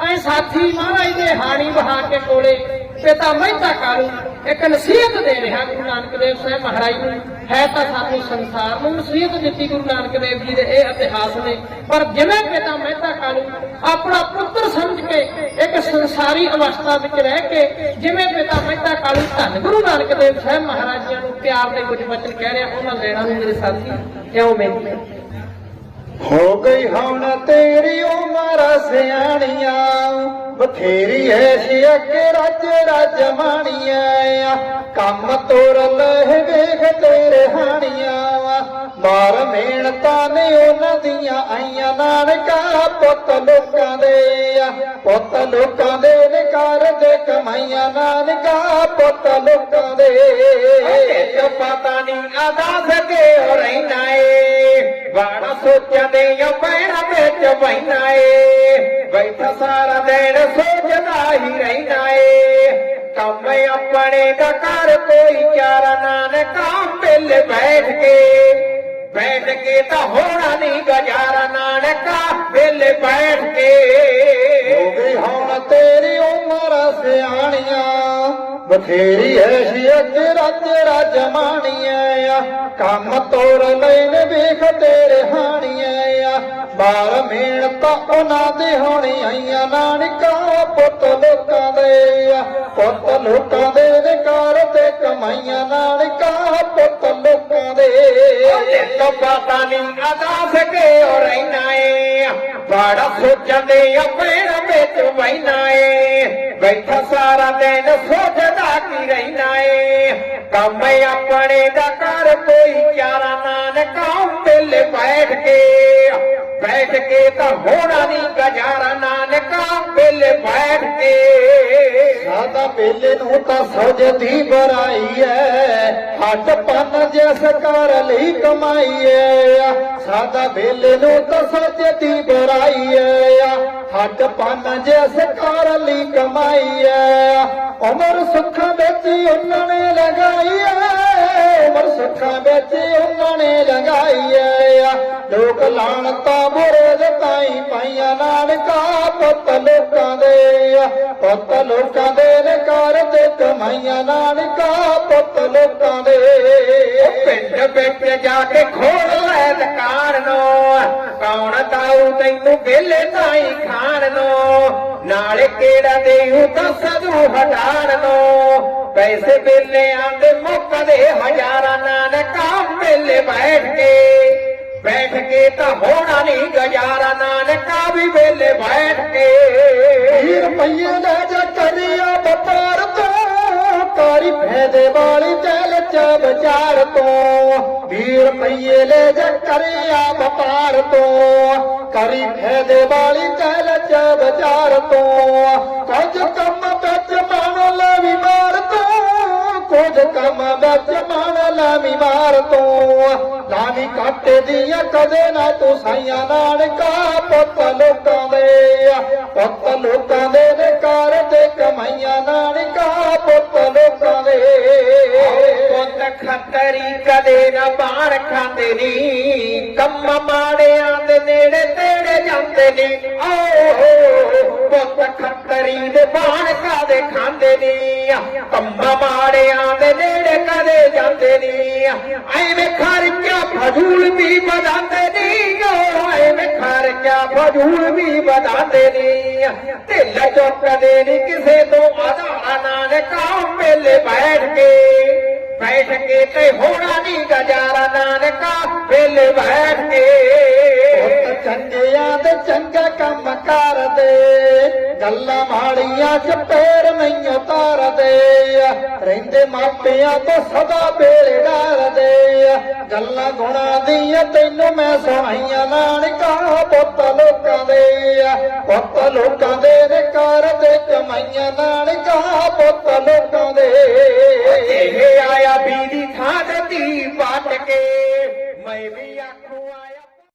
ਐ ਸਾਥੀ ਮਹਾਰਾਜ ਦੇ ਹਾਣੀ ਬਹਾ ਕੇ ਕੋਲੇ ਪਿਤਾ ਮਹਿਤਾ ਕਾਲੂ, ਇੱਕ ਨਸੀਹਤ ਦੇ ਰਿਹਾ ਗੁਰੂ ਨਾਨਕ ਦੇਵ ਸਾਹਿਬ ਮਹਾਰਾਜ ਨੂੰ। ਹੈ ਤਾਂ ਸਾਨੂੰ ਸੰਸਾਰ ਨੂੰ ਨਸੀਹਤ ਦਿੱਤੀ ਗੁਰੂ ਨਾਨਕ ਦੇਵ ਜੀ ਦੇ ਇਹ ਇਤਿਹਾਸ ਨੇ। ਪਰ ਜਿਵੇਂ ਪਿਤਾ ਮਹਿਤਾ ਕਾਲੂ, ਆਪਣਾ ਪੁੱਤਰ ਸਮਝ ਕੇ ਇੱਕ ਸੰਸਾਰੀ ਅਵਸਥਾ ਵਿੱਚ ਰਹਿ ਕੇ ਜਿਵੇਂ ਪਿਤਾ ਮਹਿਤਾ ਕਾਲੂ ਧੰਨ ਗੁਰੂ ਨਾਨਕ ਦੇਵ ਸਾਹਿਬ ਮਹਾਰਾਜ ਜੀ ਨੂੰ ਪਿਆਰ ਦੇ ਕੁਝ ਵਚਨ ਕਹਿ ਰਿਹਾ, ਉਹਨਾਂ ਲੈਣਾ ਨੂੰ ਮੇਰੇ ਸਾਥੀ, ਕਿਉਂ ਮੈਂ ਹੋ ਗਈ ਹੁਣ ਤੇਰੀ ਉਮਰ ਸਿਆਣੀਆਂ, ਬਥੇਰੀ ਹੈ ਸ਼ਿਅਕ ਰੱਜ ਰੱਜ ਮਾਣੀਆਂ। ਕੰਮ ਤੋਰ ਲੈ ਵੇਖ ਤੇਰੇ ਹਾਣੀਆਂ। ਮਾਰ ਮਿਹਨਤਾਂ ਨੇ ਉਹਨਾਂ ਦੀਆਂ ਆਈਆਂ, ਨਾਨਕਾ ਪੁੱਤ ਲੋਕਾਂ ਦੇ। ਆ ਪੁੱਤ ਲੋਕਾਂ ਦੇ ਨੇ ਦੇ ਕਮਾਈਆਂ, ਨਾਨਕਾ ਪੁੱਤ ਲੋਕਾਂ ਦੇ। ਇਹ ਪਤਾ ਨਹੀਂ ਆਦਾ ਏ ਬਾਣਾ ਸੋਚਦੇ ਆ ਪੈਣਾ ਵਿੱਚ ਬੈਣਾ ਏ। ਬੈਠਾ ਸਾਰਾ ਦਿਨ ਸੋਚਦਾ ਹੀ ਰਹਿਣਾ ਏ। ਕੰਮ ਆਪਣੇ ਦਾ ਕਰ ਕੋਈ ਚਾਰਾ ਨਾਨਕਾ ਬਿੱਲ ਬੈਠ ਕੇ। ਬੈਠ ਕੇ ਤਾਂ ਹੋਣਾ ਨਹੀਂ ਗੁਜ਼ਾਰਾ, ਨਾਨਕਾ ਬਿੱਲ ਬੈਠ ਕੇ। ਬਥੇਰੀ ਐ ਸ਼ਿਅਕ ਰੱਜ ਰੱਜ ਮਾਣੀਆਂ ਕੰਮ ਤੋਰ ਲੈਣ ਵੇਖ ਤੇਰੇ ਹਾਣੀਆਂ ਬਾਰ ਮਿਹਨਤ ਉਹਨਾਂ ਦੇ ਹੋਣੀ ਆਈਆਂ ਨਾਨਕਾ ਪੁੱਤ ਲੋਕਾਂ ਦੇ ਆ। ਪੁੱਤ ਲੋਕਾਂ ਦੇ ਨੇ ਤੇ ਕਮਾਈਆਂ। ਨਾਨਕਾ ਪੁੱਤ ਲੋਕਾਂ ਦੇ ਇੱਕ ਪਤਾ ਨਹੀਂ ਅਦਾ ਸਕੇ ਹੋ ਰਹਿਣਾ ਏ? ਬੜਾ ਸੋਚਦੇ ਆ ਪੈਣ ਵਿੱਚ ਬੈਣਾ ਏ। ਬੈਠਾ ਸਾਰਾ ਦਿਨ ਸੋਚਦਾ ਕੀ ਰਹਿਣਾ ਏ। ਕੰਮ ਆਪਣੇ ਦਾ ਕਰ ਕੋਈ ਚਾਰਾ ਨਾਨਕਾ ਮਿਲ ਬੈਠ ਕੇ। ਬੈਠ ਕੇ ਤਾਂ ਹੋਣਾ ਨਹੀਂ ਗੁਜ਼ਾਰਾ, ਨਾਨਕਾ ਮਿਲ ਬੈਠ ਕੇ। ਬੇਲੇ ਨੂੰ ਤਾਂ ਸੋਜਦੀ ਬਰਾਈ ਐ। ਹੱਟ ਪੰਨ ਜਿਸ ਕਰ ਲਈ ਕਮਾਈ ਐ। ਸਾਦਾ ਬੇਲੇ ਨੂੰ ਤਾਂ ਸੋਜਦੀ ਬਰਾਈ ਐ। ਹੱਟ ਪੰਨ ਜਿਸ ਕਰ ਲਈ ਕਮਾਈ ਐ। ਉਮਰ ਸੁੱਖਾਂ ਵਿੱਚ ਉਹਨਾਂ ਨੇ ਲਗਾਈ ਐ। ਉਮਰ ਸੁੱਖਾਂ ਵਿੱਚ ਉਹਨਾਂ ਨੇ ਲਗਾਈ ਐ। ਲੋਕ ਲਾਣਤਾਂ ਬੁਰੇ ਤਾਈ ਪਾਈਆਂ, ਨਾਨਕਾ ਪੁੱਤ ਲੋਕਾਂ ਦੇ। ਆ ਪੁੱਤ ਲੋਕਾਂ ਦੇ ਕਮਾਈਆਂ ਨਾਨਕਾ ਪੁੱਤ ਲੋਕਾਂ ਦੇ। ਪਿੰਡ ਵਿੱਚ ਜਾ ਕੇ ਖੋਲ ਲੈ ਦੁਕਾਨ ਨੂੰ। ਕੌਣ ਤਾਊ ਤੈਨੂੰ ਗੇਲੇ ਤਾਈ ਖਾਣ ਨੂੰ। ਨਾਲੇ ਕਿਹੜਾ ਦੇਊ ਤਾਂ ਸਦੂ ਹਟਾਣ ਨੂੰ। ਪੈਸੇ ਬੇਲੇ ਆਂਦੇ ਮੁੱਕਦੇ ਹਜ਼ਾਰਾਂ ਨਾਨਕਾ ਮੇਲੇ ਬੈਠ ਕੇ। ਬੈਠ ਕੇ ਤਾਂ ਹੋਣਾ ਨਹੀਂ ਗੁਜ਼ਾਰਾ ਨਾਨਕਾ ਵੀ ਵੇਲੇ ਬੈਠ ਕੇ। ਰੁਪਈਏ ਲੈ ਜਾ ਕਰਿਆ ਵਪਾਰ ਤੋਂ ਕਾਰੀ ਫਾਇਦੇ ਵਾਲੀ ਚੱਲ ਚ ਵਿਚਾਰ ਤੋਂ। ਵੀਹ ਰੁਪਈਏ ਲੈ ਜਾ ਕਰਿਆ ਵਪਾਰ ਤੋਂ। ਕਰੀ ਫੈਦੇ ਵਾਲੀ ਚੱਲ ਚ ਵਿਚਾਰ ਤੋਂ। ਕੁਝ ਕੰਮ ਵਿੱਚ ਮਨ ਲਵੀ ਮਾਰ ਤੋਂ। ਕੁਝ ਕੰਮ ਵਿੱਚ ਮਨ ਲਵੀ ਮਾਰ ਤੋਂ। ਲਾਵੀ ਕੱਟ ਦੀਆਂ ਕਦੇ ਨਾ ਤੂੰ ਸਾਈਆਂ ਨਾਨਕਾ ਪੁੱਤ ਲੋਕਾਂ ਖੱਤਰੀ ਕਦੇ ਨਾ ਬਾਹਰ ਖਾਂਦੇ ਨੀ। ਕੰਮ ਮਾੜਿਆਂ ਦੇ ਨੇੜੇ ਤੇੜੇ ਜਾਂਦੇ ਨੀ। ਓ ਪੁੱਤ ਖੱਤਰੀ ਦੇ ਬਾਹਰ ਕਾਦੇ ਖਾਂਦੇ ਨੀ? ਕੰਮ ਮਾੜਿਆਂ ਦੇ ਨੇੜੇ ਕਦੇ ਜਾਂਦੇ ਨੀ। ਐਵੇਂ ਖਰਚਾ ਫਜ਼ੂਲ ਵੀ ਵਧਾਉਂਦੇ ਨੀ। ਓ, ਐਵੇਂ ਖਰਚਾ ਫਜ਼ੂਲ ਵੀ ਵਧਾਉਂਦੇ ਨੀ। ਢਿੱਲ ਚੁੱਕਦੇ ਨੀ ਕਿਸੇ ਤੋਂ ਆਧਾਰਾ ਨਾਨਕਾ ਮੇਲੇ ਬੈਠ ਕੇ ਬੈਠ ਕੇ ਤੇ ਹੋਣਾ ਨਹੀਂ ਗਜਾਰਾ ਨਾਨਕਾ, ਵੇਲੇ ਬੈਠ ਕੇ। ਪੁੱਤ ਚੰਗਿਆਂ ਤੇ ਚੰਗਾ ਕੰਮ ਕਰਦੇ। ਗੱਲਾਂ ਮਾੜੀਆਂ ਚ ਪੈਰ ਨਹੀਂ ਉਤਾਰਦੇ ਰਹਿੰਦੇ ਮਾਪਿਆਂ ਤੋਂ ਸਦਾ ਬੇਲੇ ਡਰਦੇ ਗੱਲਾਂ ਗੁਣਾ ਦੀਆਂ ਤੈਨੂੰ ਮੈਂ ਸੁਣਾਈਆਂ, ਨਾਨਕਾ ਪੁੱਤ ਲੋਕਾਂ ਦੇ ਪੁੱਤ ਲੋਕਾਂ ਦੇ ਨੇ ਕਰਦੇ ਕਮਾਈਆਂ, ਨਾਨਕਾ ਪੁੱਤ ਲੋਕਾਂ ਦੇ। ਇਹ ਆਇਆ ਬੀੜੀ ਥਾਂ ਤੇ ਪਾਟ ਕੇ, ਮੈਂ ਵੀ ਆਖੂ ਆਇਆ